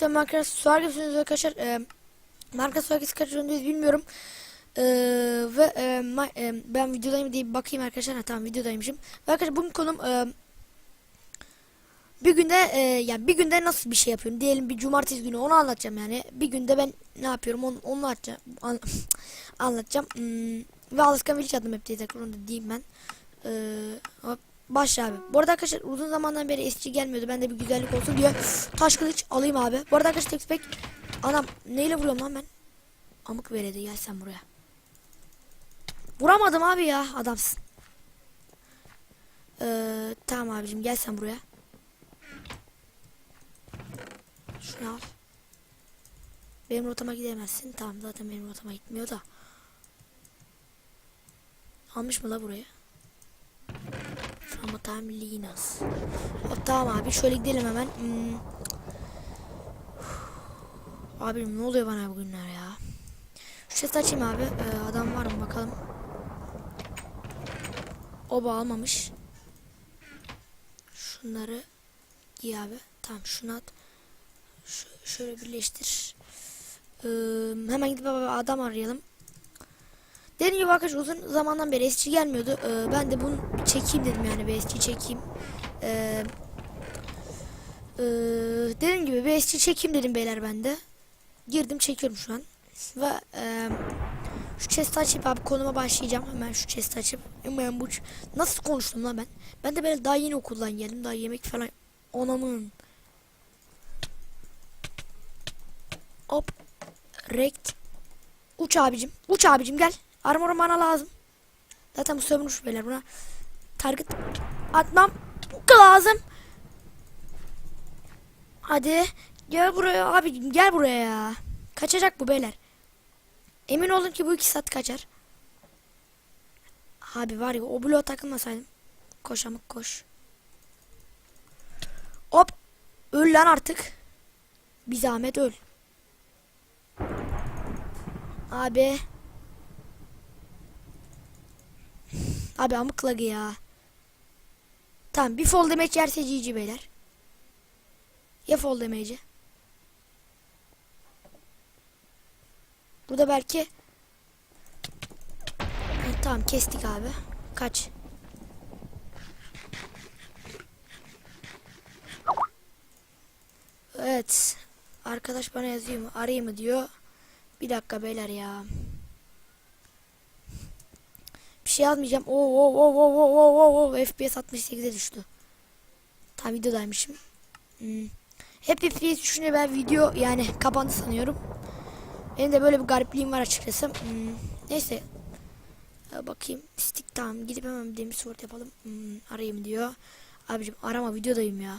Lütfen marka sorarsanız arkadaşlar. E, marka sorarsanız kaç öndeyiz bilmiyorum. E, ve e, ma- e, ben videodayım diye bakayım arkadaşlar. Ha, tamam videodaymışım. Ve arkadaşlar bugün konum e, bir günde e, yani bir günde nasıl bir şey yapıyorum? Diyelim bir cumartesi günü onu anlatacağım yani. Bir günde ben ne yapıyorum? Onu, onu anlatacağım. An- anlatacağım. Hmm, ve alışkan veliç adım hep diye tekrar onu da diyeyim ben. Ee, hop, başla abi bu arada arkadaşlar uzun zamandan beri eski gelmiyordu ben de bir güzellik olsun diye taş kılıç alayım abi bu arada arkadaşlar tek spek anam neyle vuruyorum lan ben amık veredi gel sen buraya vuramadım abi ya adamsın ee, tamam abicim gel sen buraya Şunu al. Benim rotama gidemezsin. Tamam zaten benim rotama gitmiyor da. Almış mı la burayı? Ama tam Linas. Hop, tamam abi şöyle gidelim hemen. Hmm. Abim ne oluyor bana bugünler ya? Şu ses açayım abi. Ee, adam var mı bakalım. Oba almamış. Şunları giy abi. Tamam şunu at. Ş- şöyle birleştir. Ee, hemen gidip adam arayalım. Dediğim gibi arkadaşlar uzun zamandan beri SC gelmiyordu. Ee, ben de bunu çekeyim dedim yani bir SC çekeyim. Ee, ee, dediğim gibi bir SC çekeyim dedim beyler ben de. Girdim çekiyorum şu an. Ve ee, şu chest açıp abi konuma başlayacağım. Hemen şu chest açıp. Hemen bu nasıl konuştum lan ben? Ben de böyle daha yeni okuldan geldim. Daha yemek falan. Onamın. Hop. Rekt. Uç abicim. Uç abicim gel. Armor bana lazım. Zaten bu sövmüş beyler buna. Target atmam lazım. Hadi. Gel buraya abicim gel buraya ya. Kaçacak bu beyler. Emin olun ki bu iki saat kaçar. Abi var ya o bloğa takılmasaydım. Koş amık koş. Hop. Öl lan artık. Bir zahmet öl. Abi. Abi amık lagı ya. Tamam bir fall damage yerse GG beyler. Ya fall damage'i. Burada belki Ha, tamam kestik abi. Kaç. Evet. Arkadaş bana yazıyor mu? Arayayım mı diyor. Bir dakika beyler ya. Bir şey yazmayacağım. Oo oo oo oo oo oo oo FPS 68'e düştü. Tam videodaymışım. Hmm. Hep FPS düşünce ben video yani kapandı sanıyorum. Benim de böyle bir garipliğim var açıkçası. Hmm. Neyse. Ya bakayım. Stick tamam. Gidip hemen bir demir sword yapalım. Hmm. Arayayım diyor. Abicim arama videodayım ya.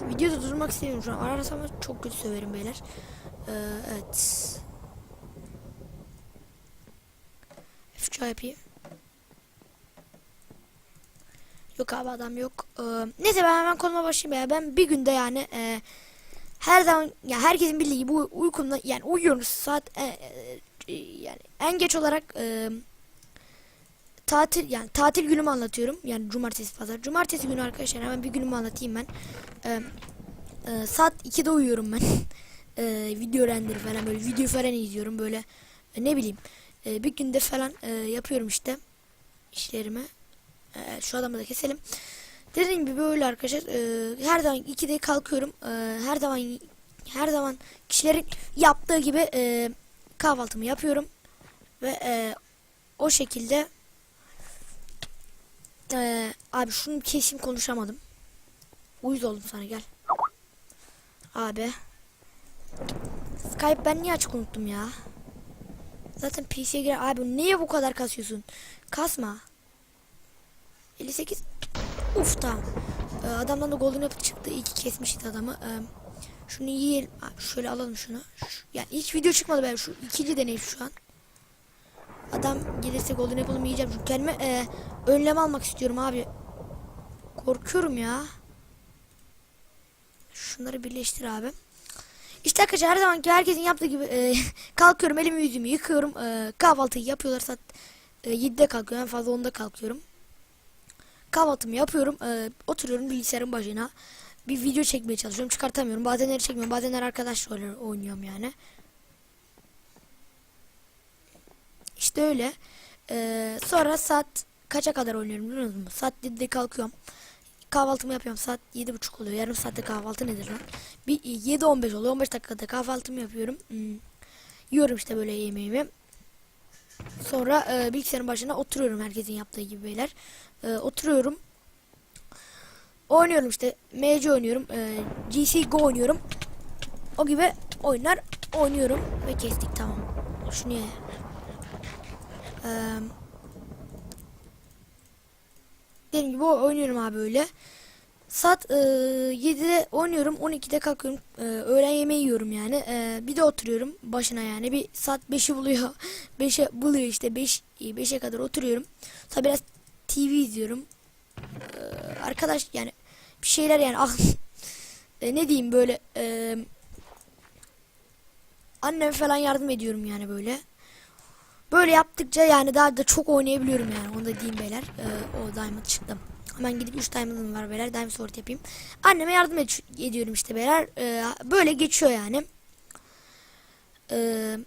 Videoda durmak istemiyorum şu an. Ararsam çok kötü söverim beyler. Ee, evet. F3 yapayım. Yok abi adam yok. Ee, neyse ben hemen konuma başlayayım ya. Ben bir günde yani e, her zaman ya herkesin bildiği gibi uy- uykumda yani uyuyorum saat e, e, yani en geç olarak e, tatil yani tatil günümü anlatıyorum. Yani cumartesi pazar. Cumartesi günü arkadaşlar hemen bir günümü anlatayım ben. E, e, saat 2'de uyuyorum ben. e, video render falan böyle video falan izliyorum böyle e, ne bileyim e, bir günde falan e, yapıyorum işte işlerimi. E, şu adamı da keselim. Dediğim gibi böyle arkadaşlar e, her zaman 2'de kalkıyorum. E, her zaman her zaman kişilerin yaptığı gibi e, kahvaltımı yapıyorum ve e, o şekilde e, abi şunu kesin konuşamadım. Uyuz oldum sana gel. Abi. Skype ben niye açık unuttum ya? Zaten PC'ye girer. Abi niye bu kadar kasıyorsun? Kasma. 58. Uf tamam. Ee, adamdan da golden apple çıktı. İyi ki kesmişti adamı. Ee, şunu yiyelim. Ha, şöyle alalım şunu. Şu, yani ilk video çıkmadı ben. Şu ikinci deneyim şu an. Adam gelirse golden apple'ımı yiyeceğim. Çünkü kendime e, önlem almak istiyorum abi. Korkuyorum ya. Şunları birleştir abi. İşte arkadaşlar her zamanki herkesin yaptığı gibi e, kalkıyorum elimi yüzümü yıkıyorum. E, kahvaltıyı yapıyorlar saat e, 7'de kalkıyorum en fazla 10'da kalkıyorum. Kahvaltımı yapıyorum. E, oturuyorum bilgisayarın başına. bir video çekmeye çalışıyorum. Çıkartamıyorum. Bazenleri çekmiyorum. Bazenler arkadaşla oy- oynuyorum yani. İşte öyle. Ee, sonra saat kaça kadar oynuyorum biliyor musunuz? Saat 7'de kalkıyorum. Kahvaltımı yapıyorum. Saat 7.30 oluyor. Yarım saatte kahvaltı nedir lan? Bir 7-15 oluyor. 15 dakikada kahvaltımı yapıyorum. Hmm. Yiyorum işte böyle yemeğimi. Sonra e, bilgisayarın başına oturuyorum herkesin yaptığı gibi beyler. E, oturuyorum. Oynuyorum işte. MC oynuyorum. E, GC Go oynuyorum. O gibi oyunlar oynuyorum. Ve kestik tamam. Şu niye? Eee Dediğim gibi oynuyorum abi öyle. Saat e, 7'de oynuyorum, 12'de kalkıyorum. E, öğlen yemeği yiyorum yani. E, bir de oturuyorum başına yani. Bir saat 5'i buluyor. 5'e buluyor işte. 5 5'e kadar oturuyorum. Sonra biraz TV izliyorum. E, arkadaş yani bir şeyler yani ah, e, ne diyeyim böyle e, anneme falan yardım ediyorum yani böyle. Böyle yaptıkça yani daha da çok oynayabiliyorum yani. Onu da diyeyim beyler. Ee, o diamond çıktım. Hemen gidip 3 diamond'ım var beyler. Diamond sword yapayım. Anneme yardım ed- ediyorum işte beyler. Ee, böyle geçiyor yani. Ee,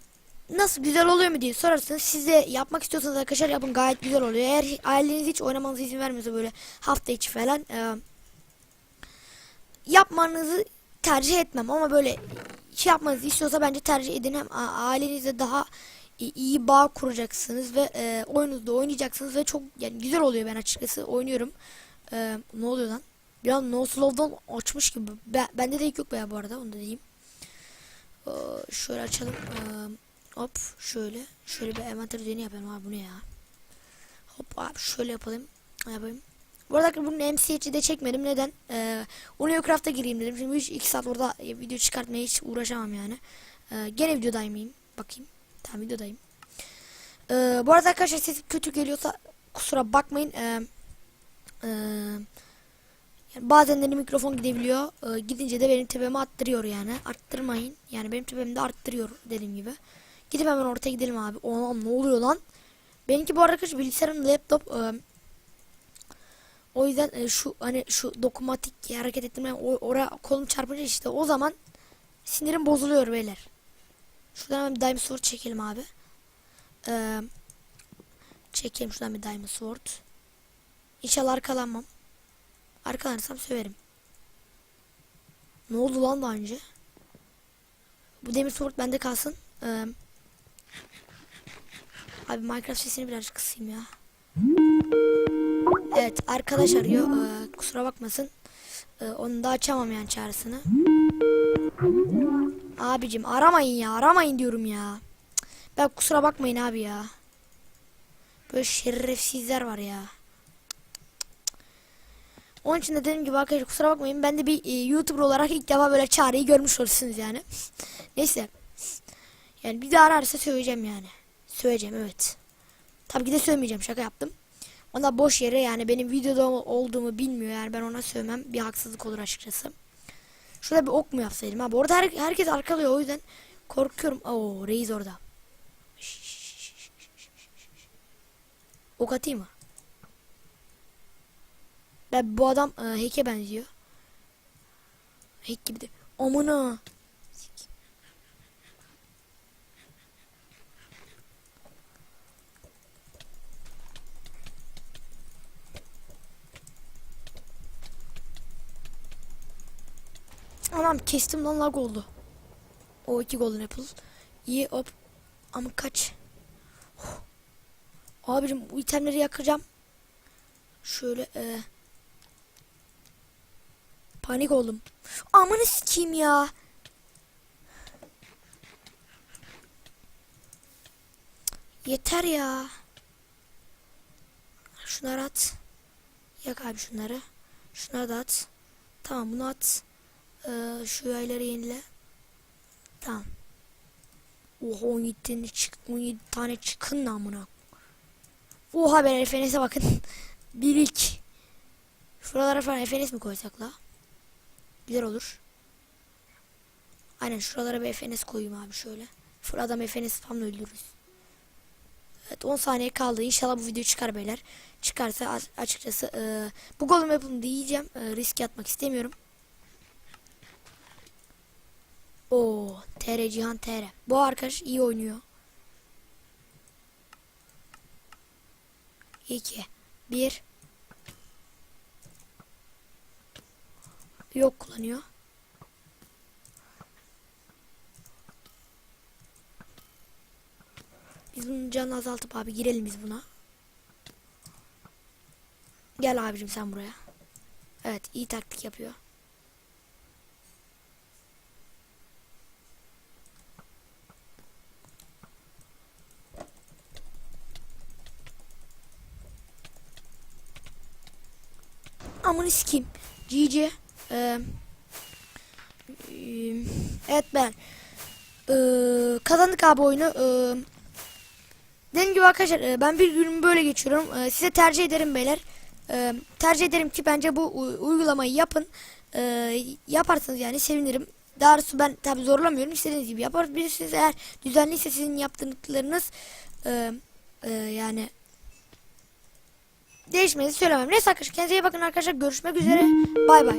nasıl güzel oluyor mu diye sorarsanız size yapmak istiyorsanız arkadaşlar yapın gayet güzel oluyor. Eğer aileniz hiç oynamanıza izin vermiyorsa böyle hafta içi falan e, yapmanızı tercih etmem ama böyle şey yapmanızı istiyorsa bence tercih edin hem ailenizle daha iyi bağ kuracaksınız ve e, oyunuzda oynayacaksınız ve çok yani güzel oluyor ben açıkçası oynuyorum. E, ne oluyor lan? Bir an No Slow'dan açmış gibi. Ben, bende de ilk yok be bu arada onu da diyeyim. E, şöyle açalım. E, hop şöyle. Şöyle bir envanter düzeni yapalım abi bu ne ya? Hop abi şöyle yapalım. Yapayım. Bu arada bunun MCH'i de çekmedim. Neden? Ee, Unicraft'a gireyim dedim. Şimdi 2 saat orada video çıkartmaya hiç uğraşamam yani. Ee, gene videodayım? Bakayım. Tamam videodayım. Ee, bu arada arkadaşlar sesim kötü geliyorsa kusura bakmayın. Ee, ee, yani bazen de mikrofon gidebiliyor. Ee, gidince de benim tepemi arttırıyor yani. Arttırmayın. Yani benim tepemi de arttırıyor dediğim gibi. Gidip hemen ortaya gidelim abi. Oğlum ne oluyor lan? Benimki bu arada arkadaşlar bilgisayarın laptop e, o yüzden e, şu hani şu dokunmatik hareket ettirme oraya kolum çarpınca işte o zaman sinirim bozuluyor beyler. Şuradan bir diamond sword çekelim abi. Ee, çekelim şuradan bir diamond sword. İnşallah arkalanmam. Arkalanırsam söverim. Ne oldu lan daha önce? Bu demir sword bende kalsın. Ee, abi Minecraft sesini birazcık kısayım ya. Evet arkadaş arıyor. Ee, kusura bakmasın. Ee, onu da açamam yani çağrısını. Abicim aramayın ya aramayın diyorum ya. Ben kusura bakmayın abi ya. Böyle şerefsizler var ya. Onun için de dediğim gibi arkadaşlar kusura bakmayın. Ben de bir e, YouTuber olarak ilk defa böyle çağrıyı görmüş olursunuz yani. Neyse. Yani bir daha ararsa söyleyeceğim yani. Söyleyeceğim evet. Tabii ki de söylemeyeceğim şaka yaptım. Ona boş yere yani benim videoda olduğumu bilmiyor yani ben ona söylemem bir haksızlık olur açıkçası. Şurada bir ok mu yapsaydım abi orada her, herkes arkalıyor o yüzden korkuyorum. Oo reis orada. Ok atayım mı? Ben bu adam e, hack'e benziyor. Hack gibi de. Amına. Anam kestim lan lag oldu. O iki golden apple. İyi hop. Ama kaç. Huh. Abicim bu itemleri yakacağım. Şöyle e, panik oldum. Amanı sikeyim ya. Yeter ya. Şunları at. Yak abi şunları. Şunları da at. Tamam bunu at. Ee, şu yayları yenile. Tamam. Oha 17 tane, çık 17 tane çıkın namına. Oha ben FNS'e bakın. Birik. Şuralara falan FNS mi koysak la? Güzel olur. Aynen şuralara bir FNS koyayım abi şöyle. Full adam FNS falan öldürürüz. Evet 10 saniye kaldı. İnşallah bu video çıkar beyler. Çıkarsa açıkçası e, bu golüm yapımı diyeceğim. E, risk atmak istemiyorum. TR Cihan TR. Bu arkadaş iyi oynuyor. 2 1 Yok kullanıyor. Biz bunun canını azaltıp abi girelim biz buna. Gel abicim sen buraya. Evet iyi taktik yapıyor. Amını sikeyim. GG. Ee, evet ben. Ee, kazandık abi oyunu. Ee, dediğim gibi arkadaşlar e, ben bir günümü böyle geçiyorum. Ee, size tercih ederim beyler. Ee, tercih ederim ki bence bu uygulamayı yapın. Ee, yaparsanız yani sevinirim. Daha doğrusu ben tabi zorlamıyorum. İstediğiniz gibi yapabilirsiniz. Eğer düzenliyse sizin yaptıklarınız e, e, yani değişmesi söylemem. Neyse arkadaşlar kendinize iyi bakın arkadaşlar. Görüşmek üzere. Bay bay.